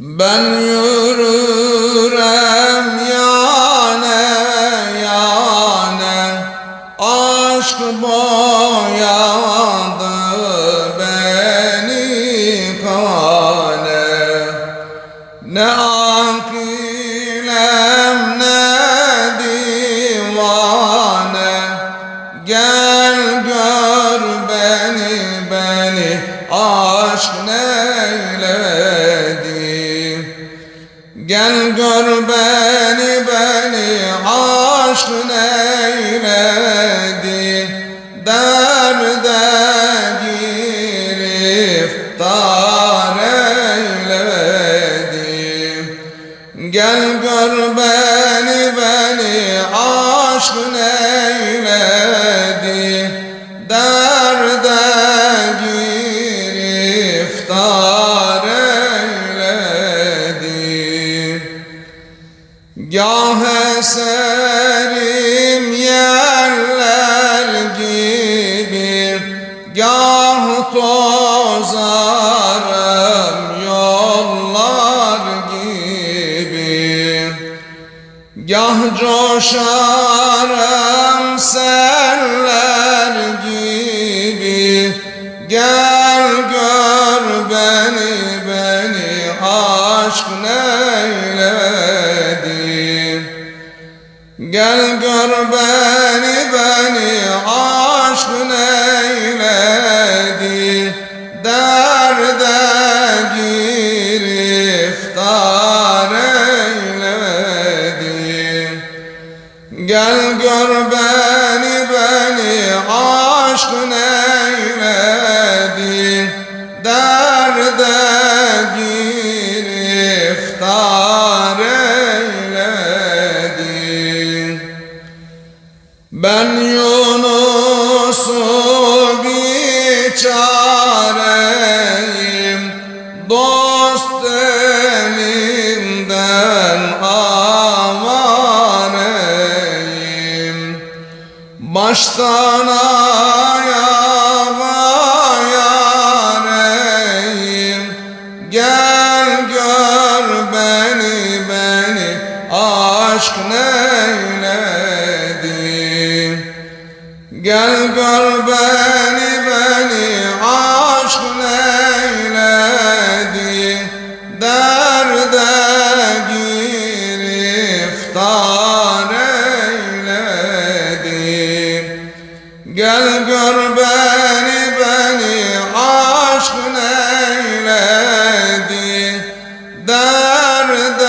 Ben yürürem yane yane. Aşk boyadı beni kane. Ne akilem ne divane. Gel gör beni beni. Aşk neyledi Gel gör beni beni aşk neyledi Derde giriftar eyledi. Gel gör beni beni aşk neyledi Derde Gah eserim yerler gibi Gah tozarım yollar gibi Gah coşarım seller gibi Gel gör beni beni aşk neyledi Gel gör beni beni aşk neyledi Derde giriftar eyledi. Gel gör beni beni aşk neyledi Ben Yunus'u biçareyim Dost elinden avareyim Baştan ayağa Gel gör beni beni aşk neyledi. Derde giriftar eyledi. Gel gör beni beni aşk neyledi. Derde